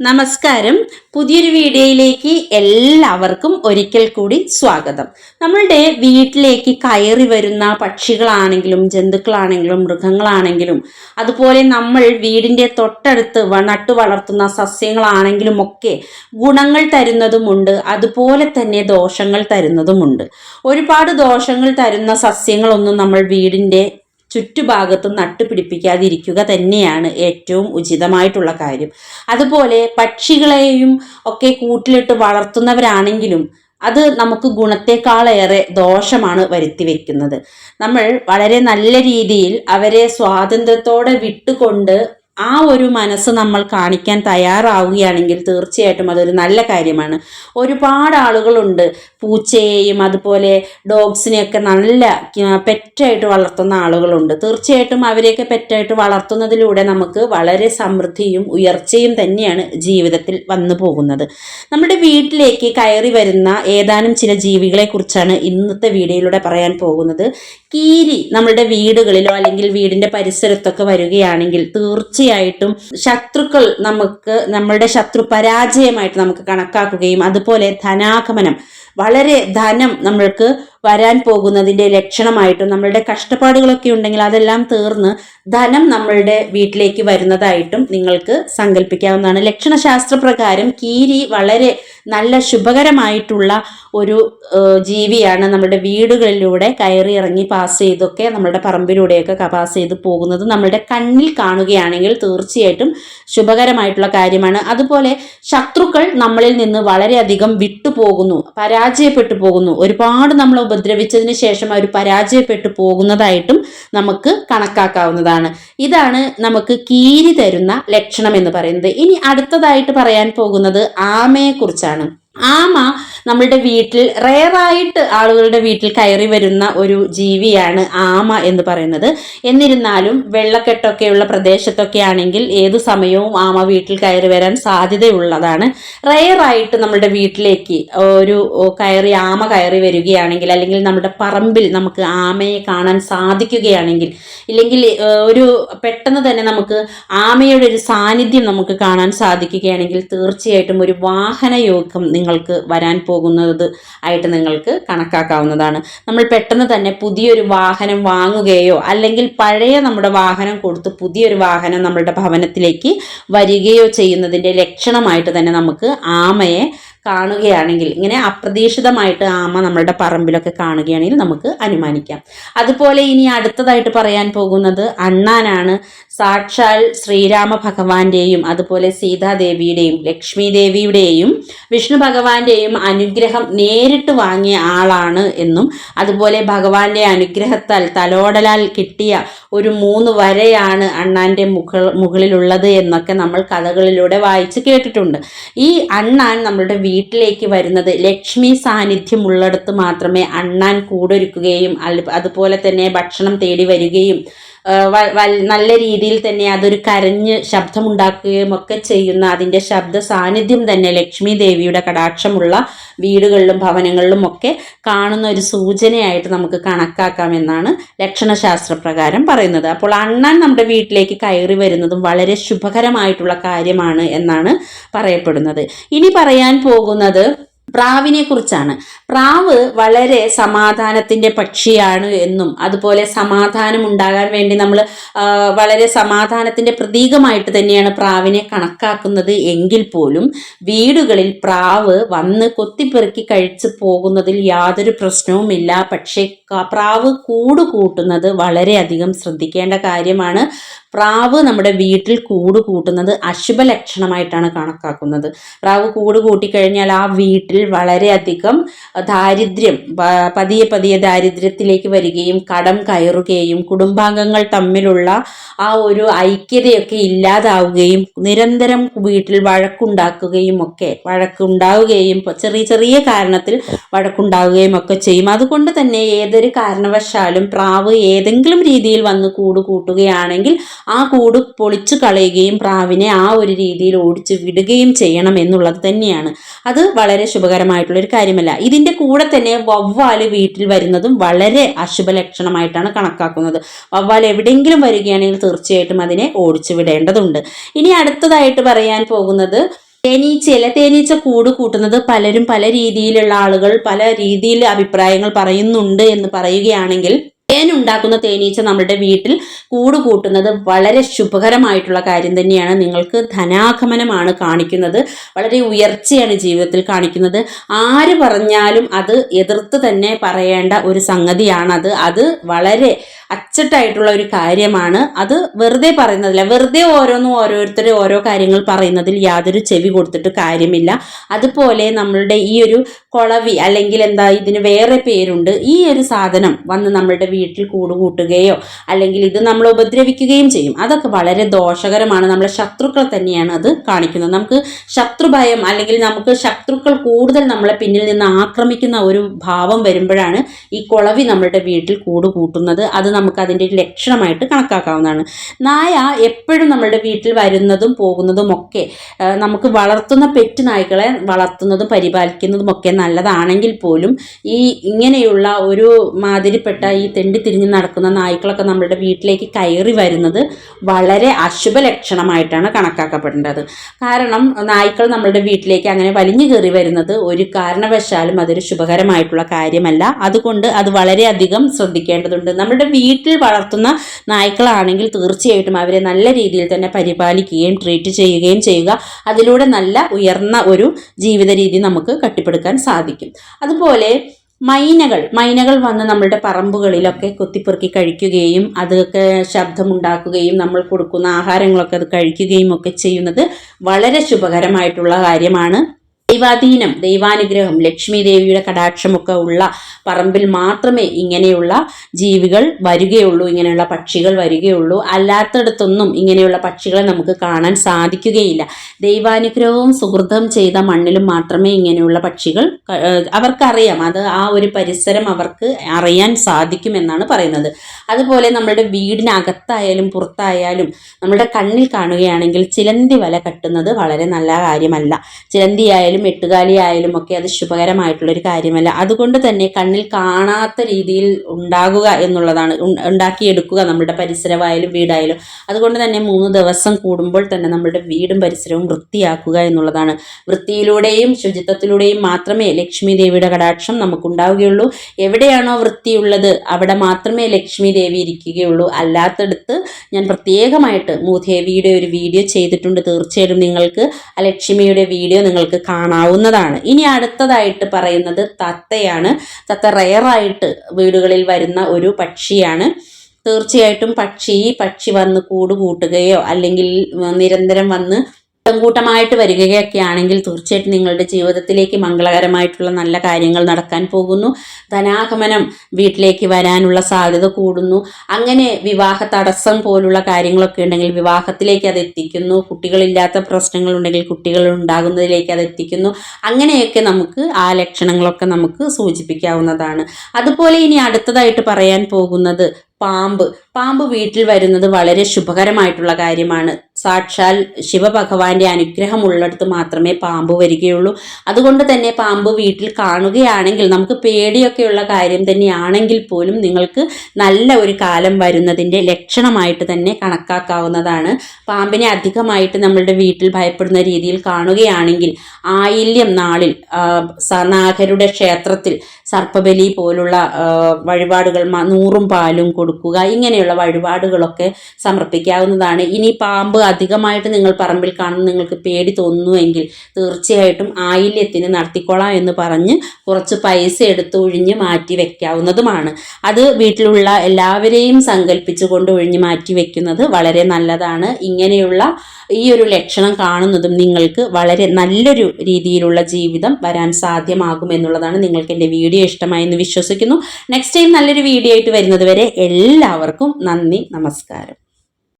നമസ്കാരം. പുതിയൊരു വീഡിയോയിലേക്ക് എല്ലാവർക്കും ഒരിക്കൽ കൂടി സ്വാഗതം. നമ്മളുടെ വീട്ടിലേക്ക് കയറി വരുന്ന പക്ഷികളാണെങ്കിലും ജന്തുക്കളാണെങ്കിലും മൃഗങ്ങളാണെങ്കിലും അതുപോലെ നമ്മൾ വീടിന്റെ തൊട്ടടുത്ത് നട്ടു വളർത്തുന്ന സസ്യങ്ങളാണെങ്കിലും ഒക്കെ ഗുണങ്ങൾ തരുന്നതുമുണ്ട് അതുപോലെ തന്നെ ദോഷങ്ങൾ തരുന്നതുമുണ്ട്. ഒരുപാട് ദോഷങ്ങൾ തരുന്ന സസ്യങ്ങളൊന്നും നമ്മൾ വീടിന്റെ ചുറ്റുഭാഗത്തും നട്ടുപിടിപ്പിക്കാതിരിക്കുക തന്നെയാണ് ഏറ്റവും ഉചിതമായിട്ടുള്ള കാര്യം. അതുപോലെ പക്ഷികളെയും ഒക്കെ കൂട്ടിലിട്ട് വളർത്തുന്നവരാണെങ്കിലും അത് നമുക്ക് ഗുണത്തെക്കാളേറെ ദോഷമാണ് വരുത്തി വെക്കുന്നത്. നമ്മൾ വളരെ നല്ല രീതിയിൽ അവരെ സ്വാതന്ത്ര്യത്തോടെ വിട്ടുകൊണ്ട് ആ ഒരു മനസ്സ് നമ്മൾ കാണിക്കാൻ തയ്യാറാവുകയാണെങ്കിൽ തീർച്ചയായിട്ടും അതൊരു നല്ല കാര്യമാണ്. ഒരുപാട് ആളുകളുണ്ട് പൂച്ചയെയും അതുപോലെ ഡോഗ്സിനെയൊക്കെ നല്ല പെറ്റായിട്ട് വളർത്തുന്ന ആളുകളുണ്ട്. തീർച്ചയായിട്ടും അവരെയൊക്കെ പെറ്റായിട്ട് വളർത്തുന്നതിലൂടെ നമുക്ക് വളരെ സമൃദ്ധിയും ഉയർച്ചയും തന്നെയാണ് ജീവിതത്തിൽ വന്നു പോകുന്നത്. നമ്മുടെ വീട്ടിലേക്ക് കയറി വരുന്ന ഏതാനും ചില ജീവികളെ കുറിച്ചാണ് ഇന്നത്തെ വീഡിയോയിലൂടെ പറയാൻ പോകുന്നത്. കീരി നമ്മുടെ വീടുകളിലോ അല്ലെങ്കിൽ വീടിന്റെ പരിസരത്തൊക്കെ വരികയാണെങ്കിൽ തീർച്ചയായിട്ടും ശത്രുക്കൾ നമുക്ക് നമ്മളുടെ ശത്രു പരാജയമായിട്ട് നമുക്ക് കണക്കാക്കുകയും അതുപോലെ ധനാഗമനം വളരെ ധനം നമ്മൾക്ക് വരാൻ പോകുന്നതിന്റെ ലക്ഷണമായിട്ടും നമ്മളുടെ കഷ്ടപ്പാടുകളൊക്കെ ഉണ്ടെങ്കിൽ അതെല്ലാം തീർന്ന് ധനം നമ്മളുടെ വീട്ടിലേക്ക് വരുന്നതായിട്ടും നിങ്ങൾക്ക് സങ്കല്പിക്കാവുന്നതാണ് ലക്ഷണശാസ്ത്രപ്രകാരം കീരി വളരെ നല്ല ശുഭകരമായിട്ടുള്ള ഒരു ജീവിയാണ് നമ്മുടെ വീടുകളിലൂടെ കയറി ഇറങ്ങി പാസ് ചെയ്തൊക്കെ നമ്മുടെ പറമ്പിലൂടെയൊക്കെ പാസ് ചെയ്ത് പോകുന്നത് നമ്മളുടെ കണ്ണിൽ കാണുകയാണെങ്കിൽ തീർച്ചയായിട്ടും ശുഭകരമായിട്ടുള്ള കാര്യമാണ്. അതുപോലെ ശത്രുക്കൾ നമ്മളിൽ നിന്ന് വളരെയധികം വിട്ടുപോകുന്നു പരാജയപ്പെട്ടു പോകുന്നു. ഒരുപാട് നമ്മൾ ഉപദ്രവിച്ചതിന് ശേഷം അവർ പരാജയപ്പെട്ടു പോകുന്നതായിട്ടും നമുക്ക് കണക്കാക്കാവുന്നതാണ്. ഇതാണ് നമുക്ക് കീരി തരുന്ന ലക്ഷണം എന്ന് പറയുന്നത്. ഇനി അടുത്തതായിട്ട് പറയാൻ പോകുന്നത് ആമയെക്കുറിച്ചാണ്. ആമ നമ്മളുടെ വീട്ടിൽ റെയറായിട്ട് ആളുകളുടെ വീട്ടിൽ കയറി വരുന്ന ഒരു ജീവിയാണ് ആമ എന്ന് പറയുന്നത്. എന്നിരുന്നാലും വെള്ളക്കെട്ടൊക്കെയുള്ള പ്രദേശത്തൊക്കെ ആണെങ്കിൽ ഏതു സമയവും ആമ വീട്ടിൽ കയറി വരാൻ സാധ്യതയുള്ളതാണ്. റെയറായിട്ട് നമ്മളുടെ വീട്ടിലേക്ക് ഒരു കയറി ആമ കയറി വരികയാണെങ്കിൽ അല്ലെങ്കിൽ നമ്മുടെ പറമ്പിൽ നമുക്ക് ആമയെ കാണാൻ സാധിക്കുകയാണെങ്കിൽ ഇല്ലെങ്കിൽ ഒരു പെട്ടെന്ന് തന്നെ നമുക്ക് ആമയുടെ ഒരു സാന്നിധ്യം നമുക്ക് കാണാൻ സാധിക്കുകയാണെങ്കിൽ തീർച്ചയായിട്ടും ഒരു വാഹനയോഗം നിങ്ങൾക്ക് വരാൻ പോകുന്നത് ആയിട്ട് നിങ്ങൾക്ക് കണക്കാക്കാവുന്നതാണ്. നമ്മൾ പെട്ടെന്ന് തന്നെ പുതിയൊരു വാഹനം വാങ്ങുകയോ അല്ലെങ്കിൽ പഴയ നമ്മുടെ വാഹനം കൊടുത്ത് പുതിയൊരു വാഹനം നമ്മളുടെ ഭവനത്തിലേക്ക് വരികയോ ചെയ്യുന്നതിന്റെ ലക്ഷണമായിട്ട് തന്നെ നമുക്ക് ആമയെ കാണുകയാണെങ്കിൽ ഇങ്ങനെ അപ്രതീക്ഷിതമായിട്ട് ആമ നമ്മളുടെ പറമ്പിലൊക്കെ കാണുകയാണെങ്കിൽ നമുക്ക് അനുമാനിക്കാം. അതുപോലെ ഇനി അടുത്തതായിട്ട് പറയാൻ പോകുന്നത് അണ്ണാനാണ്. സാക്ഷാൽ ശ്രീരാമ ഭഗവാന്റെയും അതുപോലെ സീതാദേവിയുടെയും ലക്ഷ്മി ദേവിയുടെയും വിഷ്ണു ഭഗവാന്റെയും അനുഗ്രഹം നേരിട്ട് വാങ്ങിയ ആളാണ് എന്നും അതുപോലെ ഭഗവാന്റെ അനുഗ്രഹത്താൽ തലോടലാൽ കിട്ടിയ ഒരു മൂന്ന് വരയാണ് അണ്ണാന്റെ മുകൾ മുകളിലുള്ളത് എന്നൊക്കെ നമ്മൾ കഥകളിലൂടെ വായിച്ച് കേട്ടിട്ടുണ്ട്. ഈ അണ്ണാൻ നമ്മളുടെ വീട്ടിലേക്ക് വരുന്നത് ലക്ഷ്മി സാന്നിധ്യം ഉള്ളിടത്ത് മാത്രമേ അണ്ണാൻ കൂടൊരുക്കുകയും അതുപോലെ തന്നെ ഭക്ഷണം തേടി വരികയും നല്ല രീതിയിൽ തന്നെ അതൊരു കരഞ്ഞ് ശബ്ദമുണ്ടാക്കുകയും ഒക്കെ ചെയ്യുന്ന അതിന്റെ ശബ്ദ സാന്നിധ്യം തന്നെ ലക്ഷ്മി ദേവിയുടെ കടാക്ഷമുള്ള വീടുകളിലും ഭവനങ്ങളിലും ഒക്കെ കാണുന്ന ഒരു സൂചനയായിട്ട് നമുക്ക് കണക്കാക്കാമെന്നാണ് ലക്ഷണശാസ്ത്ര പ്രകാരം പറയുന്നത്. അപ്പോൾ അണ്ണാൻ നമ്മുടെ വീട്ടിലേക്ക് കയറി വരുന്നതും വളരെ ശുഭകരമായിട്ടുള്ള കാര്യമാണ് എന്നാണ് പറയപ്പെടുന്നത്. ഇനി പറയാൻ പോകുന്നത് പ്രാവിനെ കുറിച്ചാണ് പ്രാവ് വളരെ സമാധാനത്തിന്റെ പക്ഷിയാണ് എന്നും അതുപോലെ സമാധാനം ഉണ്ടാകാൻ വേണ്ടി നമ്മൾ വളരെ സമാധാനത്തിന്റെ പ്രതീകമായിട്ട് തന്നെയാണ് പ്രാവിനെ കണക്കാക്കുന്നത് എങ്കിൽ പോലും വീടുകളിൽ പ്രാവ് വന്ന് കൊത്തിപ്പെറുക്കി കഴിച്ച് പോകുന്നതിൽ യാതൊരു പ്രശ്നവുമില്ല. പക്ഷേ പ്രാവ് കൂട് കൂട്ടുന്നത് വളരെയധികം ശ്രദ്ധിക്കേണ്ട കാര്യമാണ്. പ്രാവ് നമ്മുടെ വീട്ടിൽ കൂട് കൂട്ടുന്നത് അശുഭ ലക്ഷണമായിട്ടാണ് കണക്കാക്കുന്നത്. പ്രാവ് കൂട് കൂട്ടിക്കഴിഞ്ഞാൽ ആ വീട്ടിൽ വളരെയധികം ദാരിദ്ര്യം പതിയെ പതിയെ ദാരിദ്ര്യത്തിലേക്ക് വരികയും കടം കയറുകയും കുടുംബാംഗങ്ങൾ തമ്മിലുള്ള ആ ഒരു ഐക്യതയൊക്കെ ഇല്ലാതാവുകയും നിരന്തരം വീട്ടിൽ വഴക്കുണ്ടാക്കുകയും ഒക്കെ വഴക്കുണ്ടാവുകയും ചെറിയ ചെറിയ കാരണത്തിൽ വഴക്കുണ്ടാവുകയും ഒക്കെ ചെയ്യും. അതുകൊണ്ട് തന്നെ ഏതൊരു കാരണവശാലും പ്രാവ് ഏതെങ്കിലും രീതിയിൽ വന്ന് കൂട് കൂട്ടുകയാണെങ്കിൽ ആ കൂട് പൊളിച്ചു കളയുകയും പ്രാവിനെ ആ ഒരു രീതിയിൽ ഓടിച്ച് വിടുകയും ചെയ്യണം എന്നുള്ളത് തന്നെയാണ്. അത് വളരെ ശുഭകരമായിട്ടുള്ള ഒരു കാര്യമല്ല. ഇതിന്റെ കൂടെ തന്നെ വവ്വാൽ വീട്ടിൽ വരുന്നതും വളരെ അശുഭ ലക്ഷണമായിട്ടാണ് കണക്കാക്കുന്നത്. വവ്വാൽ എവിടെയെങ്കിലും വരികയാണെങ്കിൽ തീർച്ചയായിട്ടും അതിനെ ഓടിച്ചു വിടേണ്ടതുണ്ട്. ഇനി അടുത്തതായിട്ട് പറയാൻ പോകുന്നത് തേനീച്ചയല്ല തേനീച്ച കൂട് കൂട്ടുന്നത് പലരും പല രീതിയിലുള്ള ആളുകൾ പല രീതിയിൽ അഭിപ്രായങ്ങൾ പറയുന്നുണ്ട് എന്ന് പറയുകയാണെങ്കിൽ ഉണ്ടാക്കുന്ന തേനീച്ച നമ്മുടെ വീട്ടിൽ കൂട് കൂട്ടുന്നത് വളരെ ശുഭകരമായിട്ടുള്ള കാര്യം തന്നെയാണ്. നിങ്ങൾക്ക് ധനാഗമനമാണ് കാണിക്കുന്നത്. വളരെ ഉയർച്ചയാണ് ജീവിതത്തിൽ കാണിക്കുന്നത്. ആര് പറഞ്ഞാലും അത് എതിർത്ത് തന്നെ പറയേണ്ട ഒരു സംഗതിയാണത്. അത് വളരെ അച്ചട്ടായിട്ടുള്ള ഒരു കാര്യമാണ്. അത് വെറുതെ പറയുന്നതില്ല. വെറുതെ ഓരോന്നും ഓരോരുത്തർ ഓരോ കാര്യങ്ങൾ പറയുന്നതിൽ യാതൊരു ചെവി കൊടുത്തിട്ട് കാര്യമില്ല. അതുപോലെ നമ്മളുടെ ഈ ഒരു കൊളവി അല്ലെങ്കിൽ എന്താ ഇതിന് വേറെ പേരുണ്ട്. ഈ ഒരു സാധനം വന്ന് നമ്മളുടെ വീട്ടിൽ കൂടുകൂട്ടുകയോ അല്ലെങ്കിൽ ഇത് നമ്മൾ ഉപദ്രവിക്കുകയും ചെയ്യും. അതൊക്കെ വളരെ ദോഷകരമാണ്. നമ്മുടെ ശത്രുക്കൾ തന്നെയാണ് അത് കാണിക്കുന്നത്. നമുക്ക് ശത്രുഭയം അല്ലെങ്കിൽ നമുക്ക് ശത്രുക്കൾ കൂടുതൽ നമ്മളെ പിന്നിൽ നിന്ന് ആക്രമിക്കുന്ന ഒരു ഭാവം വരുമ്പോഴാണ് ഈ കുളവി നമ്മളുടെ വീട്ടിൽ കൂട് കൂട്ടുന്നത്. അത് നമുക്ക് അതിന്റെ ഒരു ലക്ഷണമായിട്ട് കണക്കാക്കാവുന്നതാണ്. നായ എപ്പോഴും നമ്മളുടെ വീട്ടിൽ വരുന്നതും പോകുന്നതും ഒക്കെ നമുക്ക് വളർത്തുന്ന പെറ്റ് നായ്ക്കളെ വളർത്തുന്നതും പരിപാലിക്കുന്നതും ഒക്കെ നല്ലതാണെങ്കിൽ പോലും ഈ ഇങ്ങനെയുള്ള ഒരു മാതിരിപ്പെട്ട ഈ തെണ്ടി തിരിഞ്ഞ് നടക്കുന്ന നായ്ക്കളൊക്കെ നമ്മളുടെ വീട്ടിലേക്ക് കയറി വരുന്നത് വളരെ അശുഭ ലക്ഷണമായിട്ടാണ് കണക്കാക്കപ്പെടേണ്ടത് കാരണം നായ്ക്കൾ നമ്മളുടെ വീട്ടിലേക്ക് അങ്ങനെ വലിഞ്ഞു കയറി വരുന്നത് ഒരു കാരണവശാലും അതൊരു ശുഭകരമായിട്ടുള്ള കാര്യമല്ല. അതുകൊണ്ട് അത് വളരെയധികം ശ്രദ്ധിക്കേണ്ടതുണ്ട്. നമ്മുടെ വീട്ടിൽ വളർത്തുന്ന നായ്ക്കളാണെങ്കിൽ തീർച്ചയായിട്ടും അവരെ നല്ല രീതിയിൽ തന്നെ പരിപാലിക്കുകയും ട്രീറ്റ് ചെയ്യുകയും ചെയ്യുക. അതിലൂടെ നല്ല ഉയർന്ന ഒരു ജീവിത രീതി നമുക്ക് കെട്ടിപ്പടുക്കാൻ സാധിക്കും. അതുപോലെ മൈനകൾ മൈനകൾ വന്ന് നമ്മളുടെ പറമ്പുകളിലൊക്കെ കൊത്തിപ്പെറുക്കി കഴിക്കുകയും അതൊക്കെ ശബ്ദമുണ്ടാക്കുകയും നമ്മൾ കൊടുക്കുന്ന ആഹാരങ്ങളൊക്കെ അത് കഴിക്കുകയും ഒക്കെ ചെയ്യുന്നത് വളരെ ശുഭകരമായിട്ടുള്ള കാര്യമാണ്. ദൈവാധീനം ദൈവാനുഗ്രഹം ലക്ഷ്മി ദേവിയുടെ കടാക്ഷമൊക്കെ ഉള്ള പറമ്പിൽ മാത്രമേ ഇങ്ങനെയുള്ള ജീവികൾ വരികയുള്ളൂ ഇങ്ങനെയുള്ള പക്ഷികൾ വരികയുള്ളൂ. അല്ലാത്തടത്തൊന്നും ഇങ്ങനെയുള്ള പക്ഷികളെ നമുക്ക് കാണാൻ സാധിക്കുകയില്ല. ദൈവാനുഗ്രഹവും സുഹൃതം ചെയ്ത മണ്ണിലും മാത്രമേ ഇങ്ങനെയുള്ള പക്ഷികൾ അവർക്കറിയാം. അത് ആ ഒരു പരിസരം അവർക്ക് അറിയാൻ സാധിക്കുമെന്നാണ് പറയുന്നത്. അതുപോലെ നമ്മുടെ വീടിനകത്തായാലും പുറത്തായാലും നമ്മുടെ കണ്ണിൽ കാണുകയാണെങ്കിൽ ചിലന്തി വല കെട്ടുന്നത് വളരെ നല്ല കാര്യമല്ല. ചിലന്തി ആയാലും എട്ടുകാലി ആയാലും ഒക്കെ അത് ശുഭകരമായിട്ടുള്ളൊരു കാര്യമല്ല. അതുകൊണ്ട് തന്നെ കണ്ണിൽ കാണാത്ത രീതിയിൽ ഉണ്ടാകുക എന്നുള്ളതാണ്. ഉണ്ടാക്കിയെടുക്കുക നമ്മുടെ പരിസരമായാലും വീടായാലും. അതുകൊണ്ട് തന്നെ മൂന്ന് ദിവസം കൂടുമ്പോൾ തന്നെ നമ്മുടെ വീടും പരിസരവും വൃത്തിയാക്കുക എന്നുള്ളതാണ്. വൃത്തിയിലൂടെയും ശുചിത്വത്തിലൂടെയും മാത്രമേ ലക്ഷ്മി ദേവിയുടെ കടാക്ഷം നമുക്കുണ്ടാവുകയുള്ളൂ. എവിടെയാണോ വൃത്തിയുള്ളത് അവിടെ മാത്രമേ ലക്ഷ്മി ദേവി ഇരിക്കുകയുള്ളൂ. അല്ലാത്തടത്ത് ഞാൻ പ്രത്യേകമായിട്ട് മൂദേവിയുടെ ഒരു വീഡിയോ ചെയ്തിട്ടുണ്ട്. തീർച്ചയായിട്ടും നിങ്ങൾക്ക് ആ ലക്ഷ്മിയുടെ വീഡിയോ നിങ്ങൾക്ക് കാണാവുന്നതാണ്. ഇനി അടുത്തതായിട്ട് പറയുന്നത് തത്തയാണ്. തത്ത റയറായിട്ട് വീടുകളിൽ വരുന്ന ഒരു പക്ഷിയാണ്. തീർച്ചയായിട്ടും പക്ഷി പക്ഷി വന്ന് കൂട് കൂട്ടുകയോ അല്ലെങ്കിൽ നിരന്തരം വന്ന് കൂട്ടമായിട്ട് വരികയൊക്കെ ആണെങ്കിൽ തീർച്ചയായിട്ടും നിങ്ങളുടെ ജീവിതത്തിലേക്ക് മംഗളകരമായിട്ടുള്ള നല്ല കാര്യങ്ങൾ നടക്കാൻ പോകുന്നു. ധനാഗമനം വീട്ടിലേക്ക് വരാനുള്ള സാധ്യത കൂടുന്നു. അങ്ങനെ വിവാഹ തടസ്സം പോലുള്ള കാര്യങ്ങളൊക്കെ ഉണ്ടെങ്കിൽ വിവാഹത്തിലേക്ക് അത് എത്തിക്കുന്നു. കുട്ടികളില്ലാത്ത പ്രശ്നങ്ങൾ ഉണ്ടെങ്കിൽ കുട്ടികൾ ഉണ്ടാകുന്നതിലേക്ക് അത് എത്തിക്കുന്നു. അങ്ങനെയൊക്കെ നമുക്ക് ആ ലക്ഷണങ്ങളൊക്കെ നമുക്ക് സൂചിപ്പിക്കാവുന്നതാണ്. അതുപോലെ ഇനി അടുത്തതായിട്ട് പറയാൻ പോകുന്നത് പാമ്പ്. പാമ്പ് വീട്ടിൽ വരുന്നത് വളരെ ശുഭകരമായിട്ടുള്ള കാര്യമാണ്. സാക്ഷാൽ ശിവഭഗവാന്റെ അനുഗ്രഹം ഉള്ളിടത്ത് മാത്രമേ പാമ്പ് വരികയുള്ളൂ. അതുകൊണ്ട് തന്നെ പാമ്പ് വീട്ടിൽ കാണുകയാണെങ്കിൽ നമുക്ക് പേടിയൊക്കെയുള്ള കാര്യം തന്നെയാണെങ്കിൽ പോലും നിങ്ങൾക്ക് നല്ല ഒരു കാലം വരുന്നതിന്റെ ലക്ഷണമായിട്ട് തന്നെ കണക്കാക്കാവുന്നതാണ്. പാമ്പിനെ അധികമായിട്ട് നമ്മളുടെ വീട്ടിൽ ഭയപ്പെടുന്ന രീതിയിൽ കാണുകയാണെങ്കിൽ ആയില്യം നാളിൽ നാഗരുടെ ക്ഷേത്രത്തിൽ സർപ്പബലി പോലുള്ള വഴിപാടുകൾ നൂറും പാലും കൊടുക്കുക ഇങ്ങനെയുള്ള വഴിപാടുകളൊക്കെ സമർപ്പിക്കാവുന്നതാണ്. ഇനി പാമ്പ് അധികമായിട്ട് നിങ്ങൾ പറമ്പിൽ കാണുന്ന നിങ്ങൾക്ക് പേടി തോന്നുന്നുവെങ്കിൽ തീർച്ചയായിട്ടും ആയില്യത്തിന് നടത്തിക്കൊള്ളാം എന്ന് പറഞ്ഞ് കുറച്ച് പൈസ എടുത്ത് ഒഴിഞ്ഞ് മാറ്റി വെക്കാവുന്നതുമാണ്. അത് വീട്ടിലുള്ള എല്ലാവരെയും സങ്കല്പിച്ചുകൊണ്ട് ഒഴിഞ്ഞ് മാറ്റി വെക്കുന്നത് വളരെ നല്ലതാണ്. ഇങ്ങനെയുള്ള ഈ ഒരു ലക്ഷണം കാണുന്നതും നിങ്ങൾക്ക് വളരെ നല്ലൊരു രീതിയിലുള്ള ജീവിതം വരാൻ സാധ്യമാകും എന്നുള്ളതാണ് നിങ്ങൾക്ക് എന്റെ വീഡിയോ ഇഷ്ടമായി എന്ന് വിശ്വസിക്കുന്നു. നെക്സ്റ്റ് ടൈം നല്ലൊരു വീഡിയോ ആയിട്ട് വരുന്നത് വരെ എല്ലാവർക്കും നന്ദി നമസ്കാരം.